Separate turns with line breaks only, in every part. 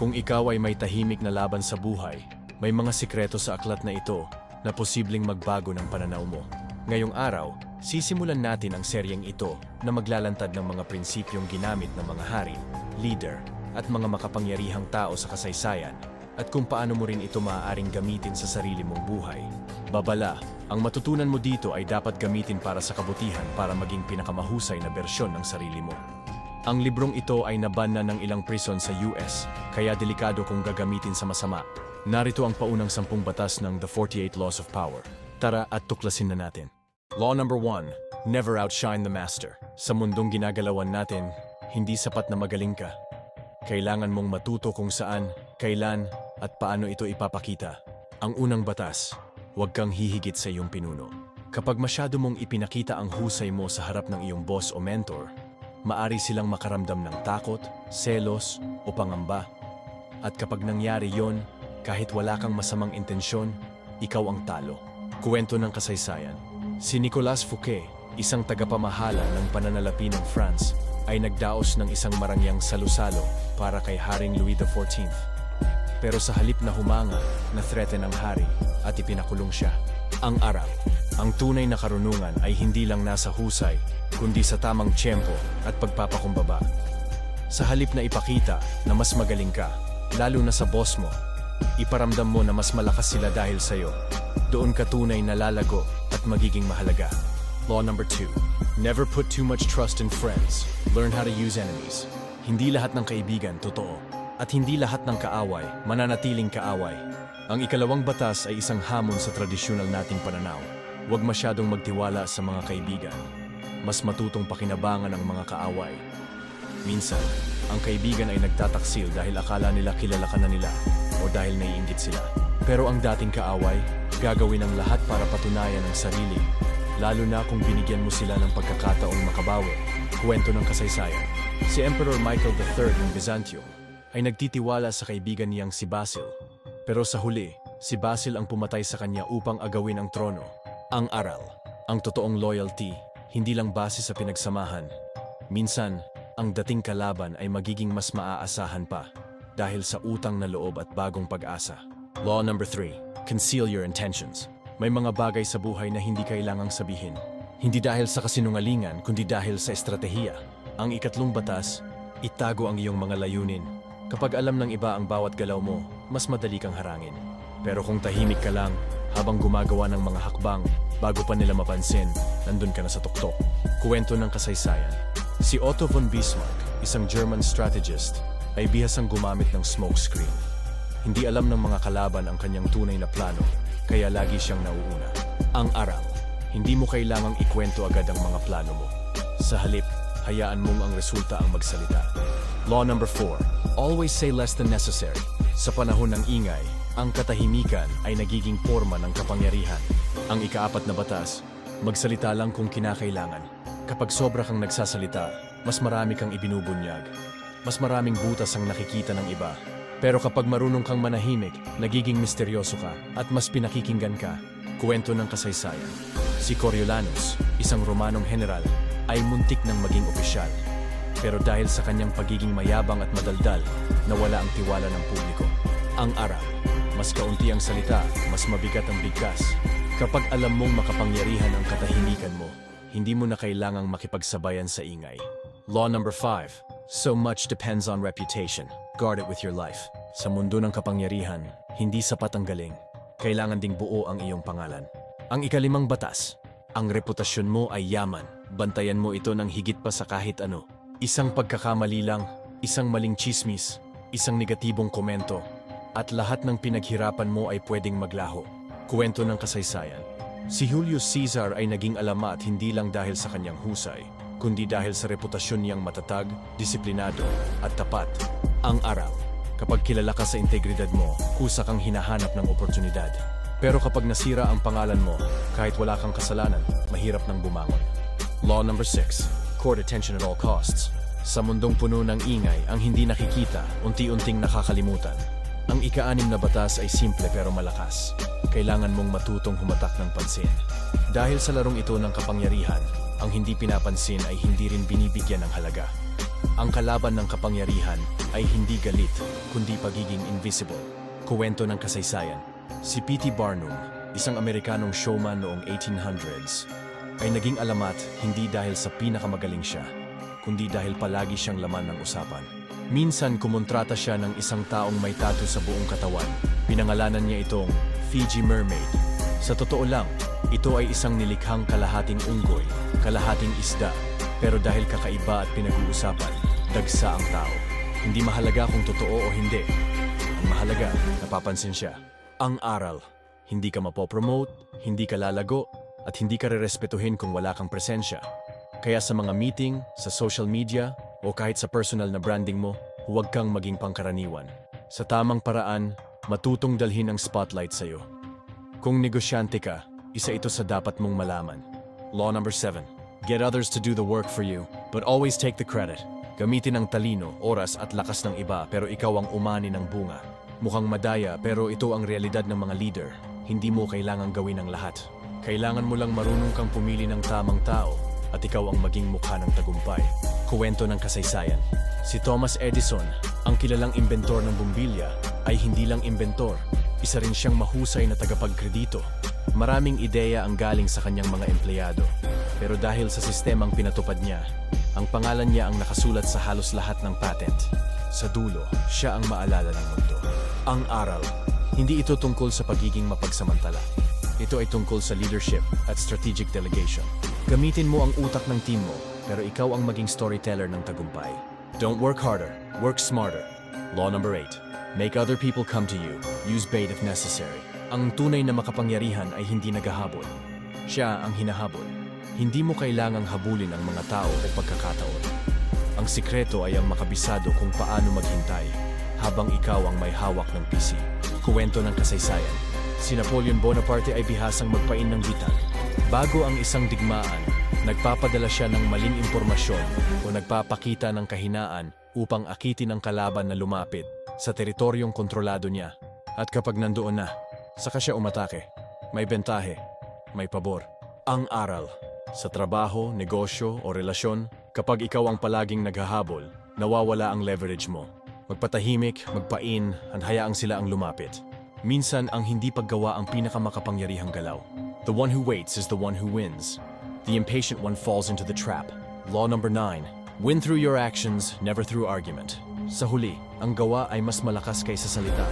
Kung ikaw ay may tahimik na laban sa buhay, may mga sikreto sa aklat na ito na posibleng magbago ng pananaw mo. Ngayong araw, sisimulan natin ang seryeng ito na maglalantad ng mga prinsipyong ginamit ng mga hari, leader, at mga makapangyarihang tao sa kasaysayan at kung paano mo rin ito maaaring gamitin sa sarili mong buhay. Babala, ang matutunan mo dito ay dapat gamitin para sa kabutihan para maging pinakamahusay na bersyon ng sarili mo. Ang librong ito ay naban na ng ilang prison sa US, kaya delikado kung gagamitin sa masama. Narito ang paunang sampung batas ng The 48 Laws of Power. Tara at tuklasin na natin. Law number 1. Never outshine the master. Sa mundong ginagalawan natin, hindi sapat na magaling ka. Kailangan mong matuto kung saan, kailan, at paano ito ipapakita. Ang unang batas, huwag kang hihigit sa iyong pinuno. Kapag masyado mong ipinakita ang husay mo sa harap ng iyong boss o mentor, maari silang makaramdam ng takot, selos, o pangamba. At kapag nangyari yon, kahit wala kang masamang intensyon, ikaw ang talo. Kuwento ng kasaysayan. Si Nicolas Fouquet, isang tagapamahala ng pananalapi ng France, ay nagdaos ng isang marangyang salusalo para kay Haring Louis XIV. Pero sa halip na humanga, na-threaten ang hari at ipinakulong siya. Ang aral, ang tunay na karunungan ay hindi lang nasa husay, kundi sa tamang tiyempo at pagpapakumbaba. Sa halip na ipakita na mas magaling ka, lalo na sa boss mo, iparamdam mo na mas malakas sila dahil sa'yo. Doon ka tunay na lalago at magiging mahalaga. Law number 2. Never put too much trust in friends. Learn how to use enemies. Hindi lahat ng kaibigan totoo. At hindi lahat ng kaaway mananatiling kaaway. Ang ikalawang batas ay isang hamon sa tradisyonal nating pananaw. Huwag masyadong magtiwala sa mga kaibigan. Mas matutong pakinabangan ang mga kaaway. Minsan, ang kaibigan ay nagtataksil dahil akala nila kilala ka na nila o dahil naiinggit sila. Pero ang dating kaaway, gagawin ang lahat para patunayan ang sarili, lalo na kung binigyan mo sila ng pagkakataong makabawi. Kwento ng kasaysayan. Si Emperor Michael III ng Byzantium ay nagtitiwala sa kaibigan niyang si Basil. Pero sa huli, si Basil ang pumatay sa kanya upang agawin ang trono. Ang aral, ang totoong loyalty, hindi lang base sa pinagsamahan. Minsan, ang dating kalaban ay magiging mas maaasahan pa dahil sa utang na loob at bagong pag-asa. Law number 3. Conceal your intentions. May mga bagay sa buhay na hindi kailangang sabihin. Hindi dahil sa kasinungalingan, kundi dahil sa estratehiya. Ang ikatlong batas, itago ang iyong mga layunin. Kapag alam ng iba ang bawat galaw mo, mas madali kang harangin. Pero kung tahimik ka lang, habang gumagawa ng mga hakbang, bago pa nila mapansin, nandun ka na sa tuktok. Kuwento ng kasaysayan. Si Otto von Bismarck, isang German strategist, ay bihasang gumamit ng smokescreen. Hindi alam ng mga kalaban ang kanyang tunay na plano, kaya lagi siyang nauuna. Ang aral, hindi mo kailangang ikwento agad ang mga plano mo. Sa halip, hayaan mong ang resulta ang magsalita. Law number 4. Always say less than necessary. Sa panahon ng ingay, ang katahimikan ay nagiging forma ng kapangyarihan. Ang ikaapat na batas, magsalita lang kung kinakailangan. Kapag sobra kang nagsasalita, mas marami kang ibinubunyag. Mas maraming butas ang nakikita ng iba. Pero kapag marunong kang manahimik, nagiging misteryoso ka at mas pinakikinggan ka. Kuwento ng kasaysayan. Si Coriolanus, isang Romanong general, ay muntik ng maging opisyal. Pero dahil sa kanyang pagiging mayabang at madaldal, nawala ang tiwala ng publiko. Ang aral, mas kaunti ang salita, mas mabigat ang bigkas. Kapag alam mong makapangyarihan ang katahimikan mo, hindi mo na kailangang makipagsabayan sa ingay. Law number 5. So much depends on reputation. Guard it with your life. Sa mundo ng kapangyarihan, hindi sapat ang galing. Kailangan ding buo ang iyong pangalan. Ang ikalimang batas. Ang reputasyon mo ay yaman. Bantayan mo ito ng higit pa sa kahit ano. Isang pagkakamali lang, isang maling chismis, isang negatibong komento, at lahat ng pinaghirapan mo ay pwedeng maglaho. Kuwento ng kasaysayan. Si Julius Caesar ay naging alamat hindi lang dahil sa kanyang husay, kundi dahil sa reputasyon niyang matatag, disiplinado, at tapat. Ang aral. Kapag kilala ka sa integridad mo, kusa kang hinahanap ng oportunidad. Pero kapag nasira ang pangalan mo, kahit wala kang kasalanan, mahirap nang bumangon. Law number 6. Court attention at all costs. Sa mundong puno ng ingay, ang hindi nakikita, unti-unting nakakalimutan. Ang ika-anim na batas ay simple pero malakas. Kailangan mong matutong humatak ng pansin. Dahil sa larong ito ng kapangyarihan, ang hindi pinapansin ay hindi rin binibigyan ng halaga. Ang kalaban ng kapangyarihan ay hindi galit, kundi pagiging invisible. Kuwento ng kasaysayan. Si P.T. Barnum, isang Amerikanong showman noong 1800s, ay naging alamat hindi dahil sa pinakamagaling siya, kundi dahil palagi siyang laman ng usapan. Minsan kumontrata siya ng isang taong may tattoo sa buong katawan. Pinangalanan niya itong Fiji Mermaid. Sa totoo lang, ito ay isang nilikhang kalahating unggoy, kalahating isda, pero dahil kakaiba at pinag-uusapan, dagsa ang tao. Hindi mahalaga kung totoo o hindi. Ang mahalaga, napapansin siya. Ang aral. Hindi ka mapopromote, hindi ka lalago, at hindi ka rerespetuhin kung wala kang presensya. Kaya sa mga meeting, sa social media, o kahit sa personal na branding mo, huwag kang maging pangkaraniwan. Sa tamang paraan, matutong dalhin ang spotlight sa'yo. Kung negosyante ka, isa ito sa dapat mong malaman. Law number 7. Get others to do the work for you, but always take the credit. Gamitin ang talino, oras at lakas ng iba pero ikaw ang umani ng bunga. Mukhang madaya pero ito ang realidad ng mga leader. Hindi mo kailangang gawin ang lahat. Kailangan mo lang marunong kang pumili ng tamang tao at ikaw ang maging mukha ng tagumpay. Kuwento ng kasaysayan. Si Thomas Edison, ang kilalang inventor ng bumbilya, ay hindi lang inventor. Isa rin siyang mahusay na tagapagkredito. Maraming ideya ang galing sa kanyang mga empleyado. Pero dahil sa sistemang pinatupad niya, ang pangalan niya ang nakasulat sa halos lahat ng patent. Sa dulo, siya ang maalala ng mundo. Ang aral, hindi ito tungkol sa pagiging mapagsamantala. Ito ay tungkol sa leadership at strategic delegation. Gamitin mo ang utak ng team mo, pero ikaw ang maging storyteller ng tagumpay. Don't work harder, work smarter. Law number 8. Make other people come to you. Use bait if necessary. Ang tunay na makapangyarihan ay hindi naghahabol. Siya ang hinahabol. Hindi mo kailangang habulin ang mga tao o pagkakataon. Ang sikreto ay ang makabisado kung paano maghintay habang ikaw ang may hawak ng PC. Kuwento ng kasaysayan. Si Napoleon Bonaparte ay bihasang magpain ng bitag. Bago ang isang digmaan, nagpapadala siya ng maling impormasyon o nagpapakita ng kahinaan upang akitin ang kalaban na lumapit sa teritoryong kontrolado niya. At kapag nandoon na, saka siya umatake. May bentahe, may pabor. Ang aral. Sa trabaho, negosyo o relasyon, kapag ikaw ang palaging naghahabol, nawawala ang leverage mo. Magpatahimik, magpain, at hayaang sila ang lumapit. Minsan ang hindi paggawa ang pinakamakapangyarihang galaw. The one who waits is the one who wins. The impatient one falls into the trap. Law number 9. Win through your actions, never through argument. Sa huli, ang gawa ay mas malakas kaysa salita.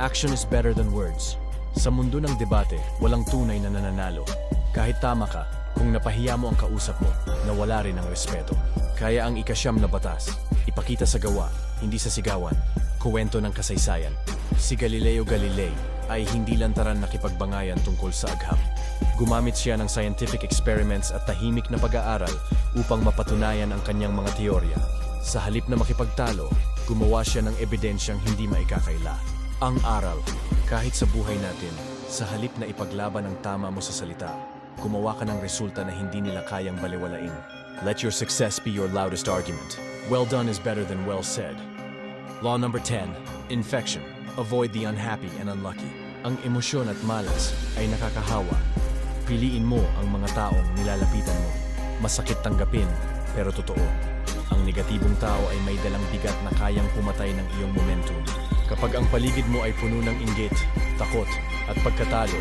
Action is better than words. Sa mundo ng debate, walang tunay na nananalo. Kahit tama ka, kung napahiya mo ang kausap mo, nawala rin ang respeto. Kaya ang ikasyam na batas, ipakita sa gawa, hindi sa sigawan. Kuwento ng kasaysayan. Si Galileo Galilei ay hindi lantaran nakipagbangayan tungkol sa agham. Gumamit siya ng scientific experiments at tahimik na pag-aaral upang mapatunayan ang kanyang mga teorya. Sa halip na makipagtalo, gumawa siya ng ebidensyang hindi maikakaila. Ang aral, kahit sa buhay natin, sa halip na ipaglaban ang tama mo sa salita, gumawa ka ng resulta na hindi nila kayang baliwalain. Let your success be your loudest argument. Well done is better than well said. Law number 10. Infection. Avoid the unhappy and unlucky. Ang emosyon at malas ay nakakahawa. Piliin mo ang mga taong nilalapitan mo. Masakit tanggapin, pero totoo. Ang negatibong tao ay may dalang bigat na kayang pumatay ng iyong momentum. Kapag ang paligid mo ay puno ng inggit, takot, at pagkatalo,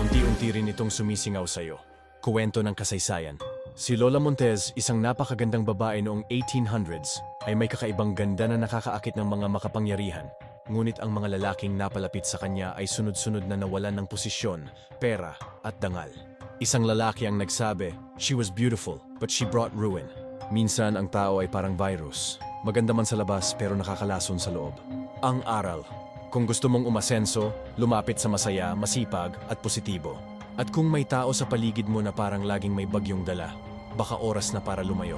unti-unti rin itong sumisingaw sa iyo. Kuwento ng kasaysayan. Si Lola Montez, isang napakagandang babae noong 1800s, ay may kakaibang ganda na nakakaakit ng mga makapangyarihan. Ngunit ang mga lalaking napalapit sa kanya ay sunod-sunod na nawalan ng posisyon, pera, at dangal. Isang lalaki ang nagsabi, She was beautiful, but she brought ruin. Minsan ang tao ay parang virus. Maganda man sa labas pero nakakalason sa loob. Ang aral. Kung gusto mong umasenso, lumapit sa masaya, masipag at positibo. At kung may tao sa paligid mo na parang laging may bagyong dala, baka oras na para lumayo.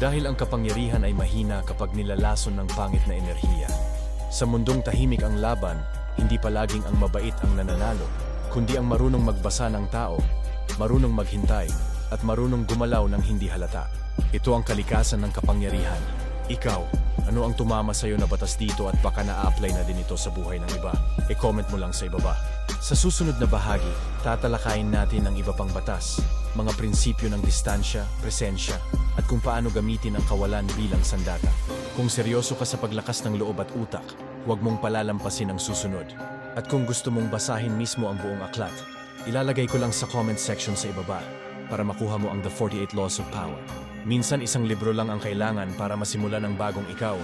Dahil ang kapangyarihan ay mahina kapag nilalason ng pangit na enerhiya. Sa mundong tahimik ang laban, hindi palaging ang mabait ang nananalo, kundi ang marunong magbasa ng tao, marunong maghintay, at marunong gumalaw ng hindi halata. Ito ang kalikasan ng kapangyarihan. Ikaw, ano ang tumama sa'yo na batas dito at baka na-apply na din ito sa buhay ng iba? E-comment mo lang sa ibaba. Sa susunod na bahagi, tatalakayin natin ang iba pang batas, mga prinsipyo ng distansya, presensya, at kung paano gamitin ang kawalan bilang sandata. Kung seryoso ka sa paglakas ng loob at utak, huwag mong palalampasin ang susunod. At kung gusto mong basahin mismo ang buong aklat, ilalagay ko lang sa comment section sa ibaba para makuha mo ang The 48 Laws of Power. Minsan isang libro lang ang kailangan para masimulan ang bagong ikaw.